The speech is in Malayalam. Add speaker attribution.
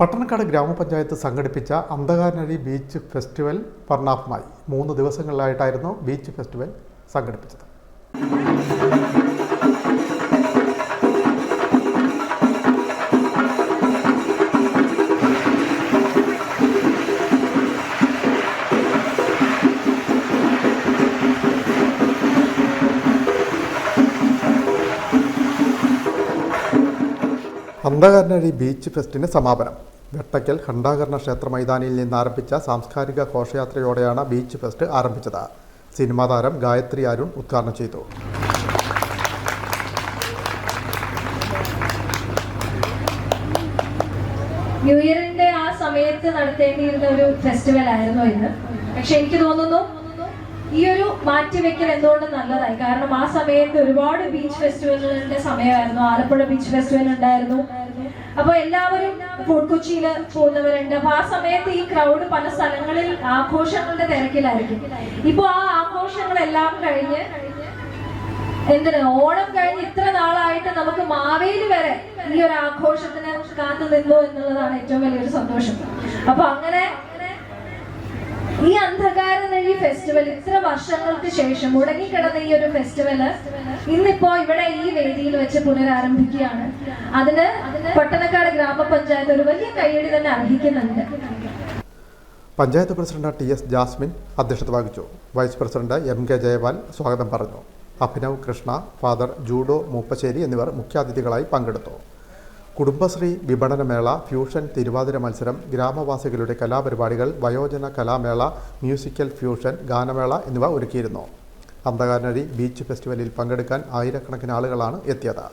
Speaker 1: പട്ടണക്കാട് ഗ്രാമപഞ്ചായത്ത് സംഘടിപ്പിച്ച അന്ധകാരനടി ബീച്ച് ഫെസ്റ്റിവൽ വർണാഭമായി. മൂന്ന് ദിവസങ്ങളിലായിട്ടായിരുന്നു ബീച്ച് ഫെസ്റ്റിവൽ സംഘടിപ്പിച്ചത്. അന്ധകാരനഴി ബീച്ച് ഫെസ്റ്റിന് സമാപനം. വെട്ടയ്ക്കൽ ഖണ്ഡാകർണ ക്ഷേത്ര മൈതാനിയിൽ നിന്ന് ആരംഭിച്ച സാംസ്കാരിക ഘോഷയാത്രയോടെയാണ് ബീച്ച് ഫെസ്റ്റ് ആരംഭിച്ചത്. സിനിമാ താരം ഗായത്രി അരുൺ ഉദ്ഘാടനം ചെയ്തു.
Speaker 2: ന്യൂ ഇയറിന്റെ ആ സമയത്ത് നടത്തേണ്ടിയിരുന്ന ഒരു ഫെസ്റ്റിവൽ ആയിരുന്നു ഇന്ന്. പക്ഷെ എനിക്ക് തോന്നുന്നു ഈ ഒരു മാറ്റിവെക്കൽ എന്തുകൊണ്ട് നല്ലതായി? കാരണം ആ സമയത്ത് ഒരുപാട് ബീച്ച് ഫെസ്റ്റിവലുകളുടെ സമയമായിരുന്നു. ആലപ്പുഴ ബീച്ച് ഫെസ്റ്റിവൽ ഉണ്ടായിരുന്നു. അപ്പൊ എല്ലാവരും ഫോർട്ട് കൊച്ചിയിൽ പോകുന്നവരുണ്ട്. അപ്പൊ ആ സമയത്ത് ഈ ക്രൗഡ് പല സ്ഥലങ്ങളിൽ ആഘോഷങ്ങളുടെ തിരക്കിലായിരിക്കും. ഇപ്പൊ ആ ആഘോഷങ്ങളെല്ലാം കഴിഞ്ഞ് എന്തിന്? ഓണം കഴിഞ്ഞ് ഇത്ര നാളായിട്ട് നമുക്ക് മാവേലി വരെ ഈ ഒരു ആഘോഷത്തിന് കാത്തു നിന്നു എന്നുള്ളതാണ് ഏറ്റവും വലിയൊരു സന്തോഷം. അപ്പൊ അങ്ങനെ ഈ അന്ധകാര ഫെസ്റ്റിവൽ ഇത്ര വർഷങ്ങൾക്ക് ശേഷം മുടങ്ങിക്കിടന്ന ഈ ഒരു ഫെസ്റ്റിവൽ ഇന്നിപ്പോ ഇവിടെ ഈ വേദിയിൽ വെച്ച് പുനരാരംഭിക്കുകയാണ്. അതിന് പട്ടണക്കാട് ഗ്രാമപഞ്ചായത്ത് ഒരു വലിയ കൈയടി തന്നെ അർഹിക്കുന്നുണ്ട്.
Speaker 1: Panchayat president T S Jasmin അധ്യക്ഷത വഹിച്ചു. Vice president M K Jayapal സ്വാഗതം പറഞ്ഞു. അഭിനവ് കൃഷ്ണ ഫാദർ ജൂഡോ മൂപ്പശ്ശേരി എന്നിവർ മുഖ്യാതിഥികളായി പങ്കെടുത്തു. കുടുംബശ്രീ വിപണനമേള ഫ്യൂഷൻ തിരുവാതിര മത്സരം ഗ്രാമവാസികളുടെ കലാപരിപാടികൾ വയോജന കലാമേള മ്യൂസിക്കൽ ഫ്യൂഷൻ ഗാനമേള എന്നിവ ഒരുക്കിയിരുന്നു. അന്ധകാരനഴി ബീച്ച് ഫെസ്റ്റിവലിൽ പങ്കെടുക്കാൻ ആയിരക്കണക്കിന് ആളുകളാണ് എത്തിയത്.